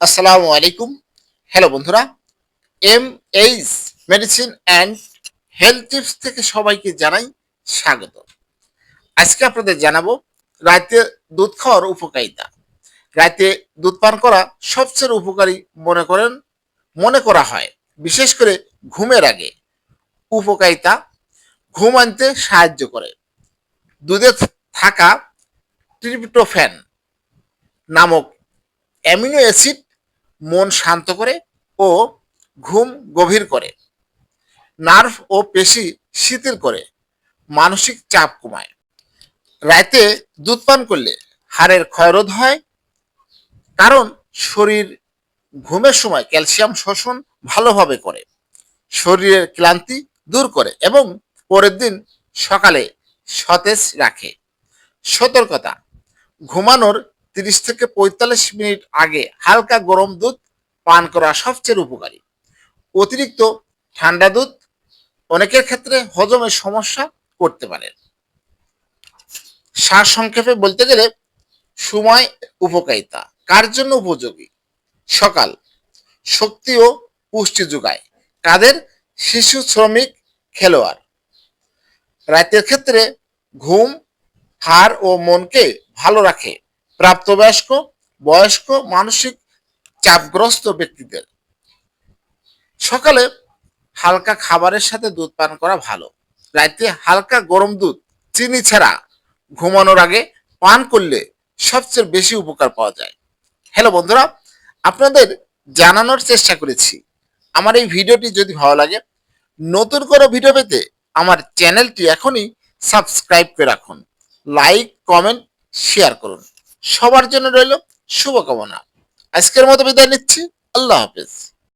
আসসালামু আলাইকুম। হ্যালো বন্ধুরা। M H medicine and health tips থেকে সবাইকে জানাই স্বাগত। আজকে আপনাদের জানাব রাতে দুধ খাওয়ার উপকারিতা। রাতে দুধ পান করা সবচেয়ে উপকারী মনে করেন, মনে করা হয়। বিশেষ করে ঘুমের আগে। উপকারিতা, ঘুম আনতে সাহায্য করে। দুধে থাকা ট্রিপ্টোফ্যান নামক অ্যামিনো অ্যাসিড মন শান্ত করে ও ঘুম গভীর করে। নার্ভ ও পেশি শিথিল করে, মানসিক চাপ কমায়। রাতে দুধ পান করলে হাড়ের ক্ষয়রোধ হয়, কারণ শরীর ঘুমের সময় ক্যালসিয়াম শোষণ ভালোভাবে করে। শরীরের ক্লান্তি দূর করে এবং পরের দিন সকালে সতেজ রাখে। সতর্কতা, ঘুমানোর তিরিশ থেকে পঁয়তাল্লিশ মিনিট আগে হালকা গরম দুধ পান করা সবচেয়ে উপকারী। অতিরিক্ত ঠান্ডা দুধ অনেকের ক্ষেত্রে হজমের সমস্যা করতে পারে। সার সংক্ষেপে বলতে গেলে, সময় উপকারিতা। কার জন্য উপযোগী? সকাল। শক্তি ও পুষ্টি যোগায়। কাদের? শিশু শ্রমিক, খেলোয়াড়। রাতের ক্ষেত্রে ঘুম, হাড় ও মনকে ভালো রাখে। প্রাপ্তবয়স্ক, বয়স্ক, মানসিক চাপগ্রস্ত ব্যক্তিদের। সকালে হালকা খাবারের সাথে দুধ পান করা ভালো। রাতে হালকা গরম দুধ, চিনি ছাড়া ঘুমানোর আগে পান করলে সবচেয়ে বেশি উপকার পাওয়া যায়। হ্যালো বন্ধুরা, আপনাদের জানানোর চেষ্টা করেছি। আমার এই ভিডিওটি যদি ভালো লাগে, নতুন কোনো ভিডিও পেতে আমার চ্যানেলটি এখনই সাবস্ক্রাইব করে রাখুন। লাইক কমেন্ট শেয়ার করুন। সবার জন্য রইল শুভকামনা। আজকের মতো বিদায় নিচ্ছি। আল্লাহ হাফেজ।